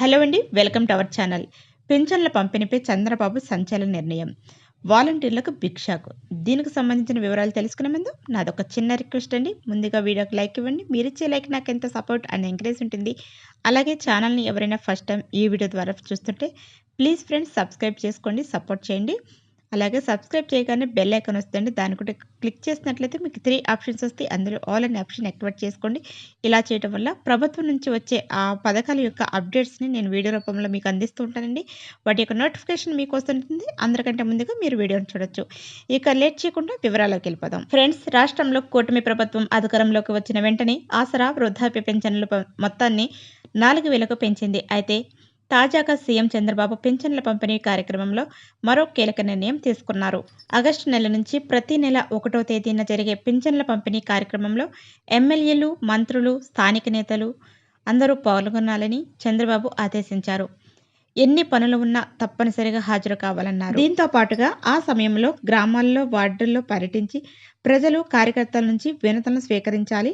Hello అండి welcome to our channel. పెన్షన్ల పంపిణీపై చంద్రబాబు సంచలన నిర్ణయం. వాలంటీర్లకు భిక్షాకు. దీనికి సంబంధించిన వివరాలు తెలుసుకునే ముందు నాదొక చిన్న రిక్వెస్ట్ అండి. ముందుగా వీడియోకి లైక్ ఇవ్వండి. మీరు ఇచ్చే లైక్ నాకు ఎంత సపోర్ట్ అండ్ ఎంకరేజ్ ఉంటుంది. అలాగే ఛానల్ని ఎవరైనా ఫస్ట్ టైం ఈ వీడియో ద్వారా చూస్తుంటే ప్లీజ్ ఫ్రెండ్స్ సబ్స్క్రైబ్ చేసుకోండి సపోర్ట్ చేయండి. అలాగే సబ్స్క్రైబ్ చేయగానే బెల్ ఐకాన్ వస్తుంది దాని కూడా క్లిక్ చేసినట్లయితే మీకు త్రీ ఆప్షన్స్ వస్తాయి. అందులో ఆల్ అనే ఆప్షన్ యాక్టివేట్ చేసుకోండి. ఇలా చేయడం వల్ల ప్రభుత్వం నుంచి వచ్చే ఆ పథకాల యొక్క అప్డేట్స్ని నేను వీడియో రూపంలో మీకు అందిస్తూ ఉంటానండి. వాటి యొక్క నోటిఫికేషన్ మీకు వస్తుంటుంది అందరికంటే ముందుగా మీరు వీడియోని చూడొచ్చు. ఇక లేట్ చేయకుండా వివరాల్లోకి వెళ్ళిపోదాం. ఫ్రెండ్స్ రాష్ట్రంలో కూటమి ప్రభుత్వం అధికారంలోకి వచ్చిన వెంటనే ఆసరా వృద్ధాప్య పెన్షన్ల మొత్తాన్ని నాలుగు వేలకు పెంచింది. అయితే తాజాగా సీఎం చంద్రబాబు పింఛన్ల పంపిణీ కార్యక్రమంలో మరో కీలక నిర్ణయం తీసుకున్నారు. ఆగస్టు నెల నుంచి ప్రతి నెల ఒకటో తేదీన జరిగే పింఛన్ల పంపిణీ కార్యక్రమంలో ఎమ్మెల్యేలు మంత్రులు స్థానిక నేతలు అందరూ పాల్గొనాలని చంద్రబాబు ఆదేశించారు. ఎన్ని పనులు ఉన్నా తప్పనిసరిగా హాజరు కావాలన్నారు. దీంతో పాటుగా ఆ సమయంలో గ్రామాల్లో వార్డుల్లో పర్యటించి ప్రజలు కార్యకర్తల నుంచి వినతులను స్వీకరించాలి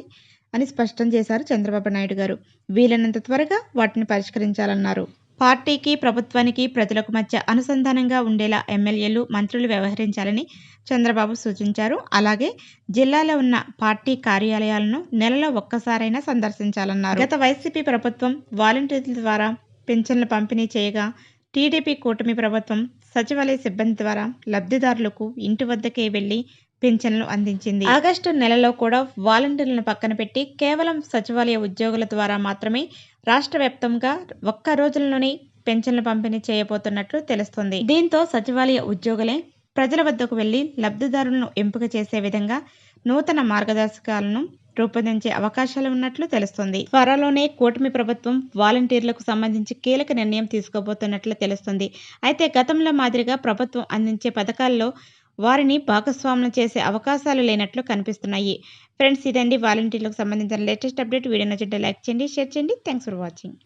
అని స్పష్టం చేశారు చంద్రబాబు నాయుడు గారు. వీలైనంత త్వరగా వాటిని పరిష్కరించాలన్నారు. పార్టీకి ప్రభుత్వానికి ప్రజలకు మధ్య అనుసంధానంగా ఉండేలా ఎమ్మెల్యేలు మంత్రులు వ్యవహరించాలని చంద్రబాబు సూచించారు. అలాగే జిల్లాలో ఉన్న పార్టీ కార్యాలయాలను నెలలో ఒక్కసారైనా సందర్శించాలన్నారు. గత వైసీపీ ప్రభుత్వం వాలంటీర్ల ద్వారా పింఛన్లు పంపిణీ చేయగా టీడీపీ కూటమి ప్రభుత్వం సచివాలయ సిబ్బంది ద్వారా లబ్ధిదారులకు ఇంటి వద్దకే వెళ్ళి పింఛన్లు అందించింది. ఆగస్టు నెలలో కూడా వాలంటీర్లను పక్కన పెట్టి కేవలం సచివాలయ ఉద్యోగుల ద్వారా మాత్రమే రాష్ట్ర వ్యాప్తంగా ఒక్క రోజుల్లోనే పెన్షన్లు పంపిణీ చేయబోతున్నట్లు తెలుస్తుంది. దీంతో సచివాలయ ఉద్యోగులే ప్రజల వద్దకు వెళ్ళి లబ్ధిదారులను ఎంపిక చేసే విధంగా నూతన మార్గదర్శకాలను రూపొందించే అవకాశాలు ఉన్నట్లు తెలుస్తుంది. త్వరలోనే కూటమి ప్రభుత్వం వాలంటీర్లకు సంబంధించి కీలక నిర్ణయం తీసుకోబోతున్నట్లు తెలుస్తుంది. అయితే గతంలో మాదిరిగా ప్రభుత్వం అందించే పథకాల్లో వారిని భాగస్వాములు చేసే అవకాశాలు లేనట్లు కనిపిస్తున్నాయి. ఫ్రెండ్స్ ఇదండి వాలంటీర్లకు సంబంధించిన లేటెస్ట్ అప్డేట్. వీడియో నచ్చింటే లైక్ చేయండి షేర్ చేయండి. Thanks for watching.